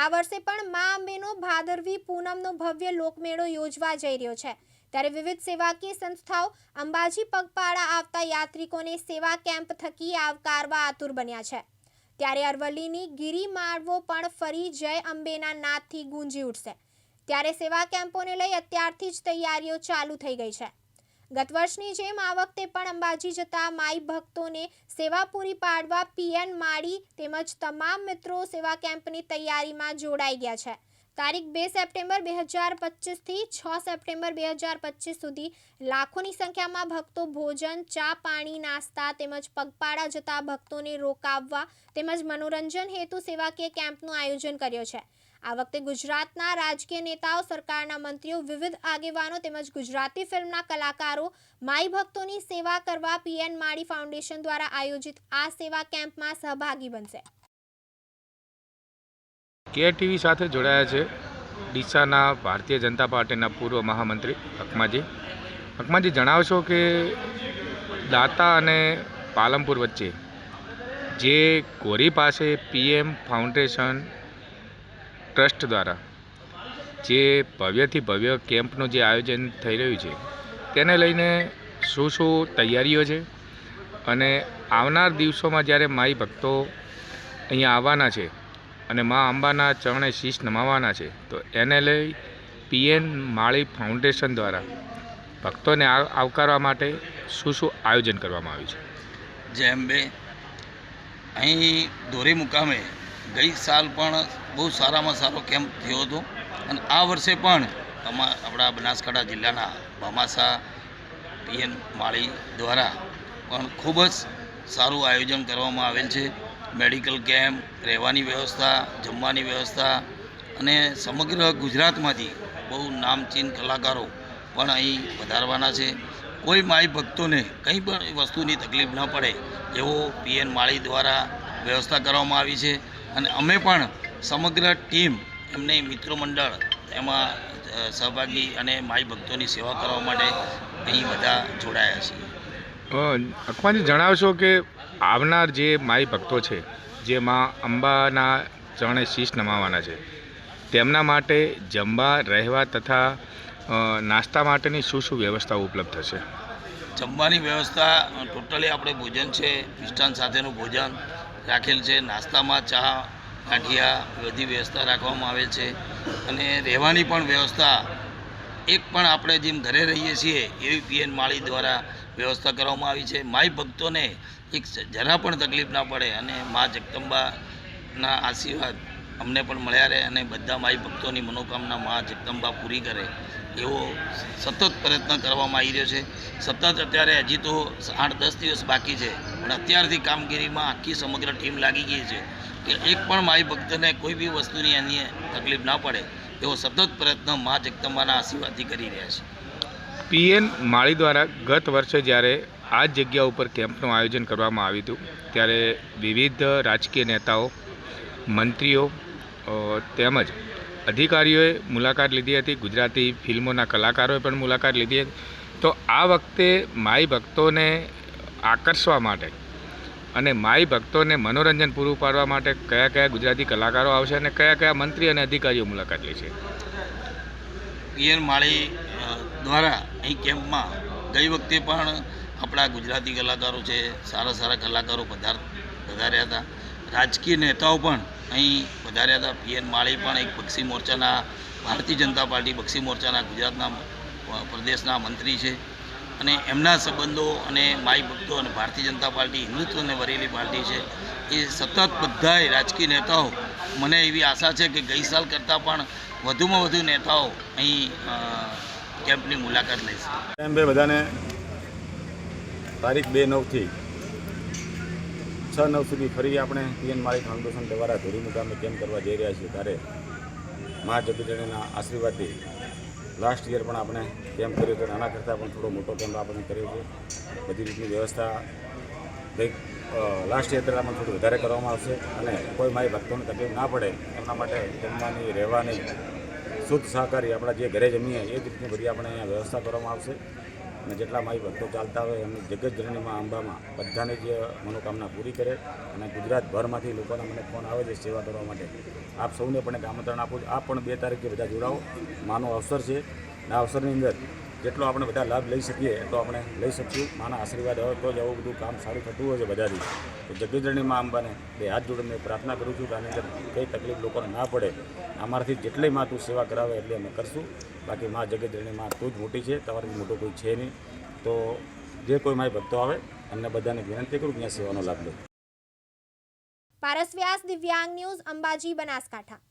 આ વર્ષે પણ મા અંબેનો ભાદરવી પૂનમનો ભવ્ય લોકમેળો યોજવા જઈ રહ્યો છે. ત્યારે વિવિધ સેવાકીય સંસ્થાઓ અંબાજી પગપાળા આવતા યાત્રિકોને સેવા કેમ્પ થકી આવકારવા આતુર બન્યા છે. ત્યારે અરવલ્લીની ગીરી માળવો પણ ફરી જય અંબેના નાદથી ગુંજી ઉઠશે. ત્યારે સેવા કેમ્પોને લઈ અત્યારથી જ તૈયારીઓ ચાલુ થઈ ગઈ છે. ગત વર્ષની જેમ આ વખતે પણ અંબાજી જતા માઈ ભક્તોને સેવા પૂરી પાડવા પીએન માળી તેમજ તમામ મિત્રો સેવા કેમ્પની તૈયારીમાં જોડાઈ ગયા છે. તારીખ બે સપ્ટેમ્બર બે હજાર પચીસથી છ સપ્ટેમ્બર બે હજાર પચીસ સુધી લાખોની સંખ્યામાં ભક્તો ભોજન, ચા, પાણી, નાસ્તા તેમજ પગપાળા જતા ભક્તોને રોકાવવા તેમજ મનોરંજન હેતુ સેવાકીય કેમ્પનું આયોજન કર્યો છે. આ વખતે ગુજરાતના રાજકીય નેતાઓ, સરકારના મંત્રીઓ, વિવિધ આગેવાનો તેમજ ગુજરાતી ફિલ્મના કલાકારો માઈ ભક્તોની સેવા કરવા પીએન માળી ફાઉન્ડેશન દ્વારા આયોજિત આ સેવા કેમ્પમાં સહભાગી બનશે. કેર ટીવી સાથે જોડાયા છે ડીસાના ભારતીય જનતા પાર્ટીના પૂર્વ મહામંત્રી અકમાજી. અકમાજી, જણાવશો કે દાતા અને પાલનપુર વચ્ચે જે ગોરી પાસે પીએમ ફાઉન્ડેશન ટ્રસ્ટ દ્વારા. જે ભવ્યથી ભવ્ય કેમ્પનું જે આયોજન થઈ રહ્યું છે, તેને લઈને શું શું તૈયારીઓ છે અને આવનાર દિવસોમાં જ્યારે માઈ ભક્તો અહીંયા આવવાના છે અને મા અંબાના ચરણે શીશ નમાવાના છે, તો એને લઈ પીએન માળી ફાઉન્ડેશન દ્વારા ભક્તોને આવકારવા માટે શું શું આયોજન કરવામાં આવ્યું છે? જેમ બે, અહીં ધોરી મુકામે ગઈ સાલ પણ બહુ સારામાં સારો કેમ્પ થયો હતો. અને આ વર્ષે પણ અમા, આપણા બનાસકાંઠા જિલ્લાના ભામાસા, પીએન માળી દ્વારા પણ ખૂબ જ સારું આયોજન કરવામાં આવેલ છે. મેડિકલ કેમ્પ, રહેવાની વ્યવસ્થા, જમવાની વ્યવસ્થા અને સમગ્ર ગુજરાતમાંથી બહુ નામચીન કલાકારો પણ અહીં વધારવાના છે. કોઈ માઈ ભક્તોને કંઈ પણ વસ્તુની તકલીફ ન પડે એવો પીએન માળી દ્વારા વ્યવસ્થા કરવામાં આવી છે. અને અમે પણ સમગ્ર ટીમ એમને મિત્રો મંડળ એમાં સહભાગી અને માઈ ભક્તોની સેવા કરવા માટે અહીં બધા જોડાયા છે. અખવાજી જણાવશો કે આવનાર જે માઈ ભક્તો છે જે મા અંબાના ચરણે શીશ નમાવાના છે તેમના માટે જમવા રહેવા તથા નાસ્તા માટેની શું શું વ્યવસ્થાઓ ઉપલબ્ધ થશે જમવાની વ્યવસ્થા ટોટલી આપણે ભોજન છે મિષ્ટાન સાથેનું ભોજન રાખેલ છે નાસ્તામાં ચા ગાંઠિયા બધી વ્યવસ્થા રાખવામાં આવેલ છે. અને રહેવાની પણ વ્યવસ્થા એક પણ આપણે જેમ ઘરે રહીએ છીએ એવી પીએન માળી દ્વારા વ્યવસ્થા કરવામાં આવી છે. માઈ ભક્તોને એક જરા પણ તકલીફ ના પડે અને મા જગદંબાના આશીર્વાદ અમને પણ મળ્યા રહે અને બધા માઈ ભક્તોની મનોકામના મા જગદંબા પૂરી કરે એવો સતત પ્રયત્ન કરવામાં આવી રહ્યો છે. સતત અત્યારે હજી તો આઠ દસ દિવસ બાકી છે. પણ અત્યારથી કામગીરીમાં આખી સમગ્ર ટીમ લાગી ગઈ છે કે એક પણ માઈ ભક્તને કોઈ બી વસ્તુની એની તકલીફ ના પડે એવો સતત પ્રયત્ન મા જગદંબાના આશીર્વાદથી કરી રહ્યા છે. પીએન માળી દ્વારા ગત વર્ષે જ્યારે આ જગ્યા ઉપર કેમ્પનું આયોજન કરવામાં આવ્યું હતું, ત્યારે વિવિધ રાજકીય નેતાઓ, મંત્રીઓ તેમજ અધિકારીઓએ મુલાકાત લીધી હતી. ગુજરાતી ફિલ્મોના કલાકારોએ પણ મુલાકાત લીધી હતી. તો આ વખતે માઈ ભક્તોને આકર્ષવા માટે અને માઈ ભક્તોને મનોરંજન પૂરું પાડવા માટે કયા કયા ગુજરાતી કલાકારો આવશે અને કયા કયા મંત્રી અને અધિકારીઓ મુલાકાત લેશે પીએન માળી દ્વારા અહીં કેમ્પમાં ગઈ વખતે પણ આપણા ગુજરાતી કલાકારો છે, સારા સારા કલાકારો પધાર, પધાર્યા હતા. રાજકીય નેતાઓ પણ અહીં પધાર્યા હતા. પીએન માળી પણ એક બક્ષી મોરચાના ભારતીય જનતા પાર્ટી બક્ષી મોરચાના ગુજરાતના પ્રદેશના મંત્રી છે. અને એમના સંબંધો અને માઈ ભક્તો અને ભારતીય જનતા પાર્ટી હિન્દુત્વને વરેલી પાર્ટી છે, એ સતત બધાય રાજકીય નેતાઓ, મને એવી આશા છે કે ગઈ સાલ કરતાં પણ વધુમાં વધુ નેતાઓ અહીં કેમ્પની મુલાકાત લેશે એમ ભાઈ બધાને તારીખ બે નવથી છ નવ સુધી ફરી આપણે પીએન માળી ફાઉન્ડેશન દ્વારા ધોરી મુકામે કેમ્પ કરવા જઈ રહ્યા છીએ. ત્યારે મા જગજણીના આશીર્વાદથી લાસ્ટ યર પણ આપણે કેમ્પ કર્યો હતો આના કરતાં પણ થોડો મોટો કેમ્પ આપણે કર્યો છે. બધી રીતની વ્યવસ્થા કંઈક લાસ્ટ યર પણ થોડું વધારે કરવામાં આવશે અને કોઈ મારી ભક્તોને તકલીફ ના પડે એમના માટે જમવાની, રહેવાની, શુદ્ધ સહકારી આપણા જે ઘરે જમીએ એ રીતની બધી આપણે અહીંયા વ્યવસ્થા કરવામાં આવશે. અને જેટલા મારી ભક્તો ચાલતા હોય એમની જગતજનનીમાં અંબામાં બધાને જે મનોકામના પૂરી કરે અને ગુજરાતભરમાંથી લોકોના મને ફોન આવે છે સેવા કરવા માટે. આપ સૌને પણ એક આમંત્રણ આપું છું. આપ પણ બે તારીખે બધા જોડાઓ. માનો અવસર છે. આ અવસરની અંદર જેટલો આપણે બધા લાભ લઈ શકીએ એટલો આપણે લઈ શકીશું. માના આશીર્વાદ હોય તો જ આવું બધું કામ સારું થતું હોય છે બધાથી. તો જગતજનની માં અંબાને બે હાથ જોડીને પ્રાર્થના કરું છું કે આની અંદર કંઈ તકલીફ લોકોને ના પડે. અમારાથી જેટલી માં તું સેવા કરાવે એટલી અમે કરશું. બાકી માં જગતજનની માં તું જ મોટી છે, તમારાથી મોટો કોઈ છે નહીં. તો જે કોઈ મારી ભક્તો આવે, એમને બધાને વિનંતી કરું કે અહીંયા સેવાનો લાભ લે. પારસ વ્યાસ દિવ્યાંગ ન્યૂઝ અંબાજી બનાસકાંઠા.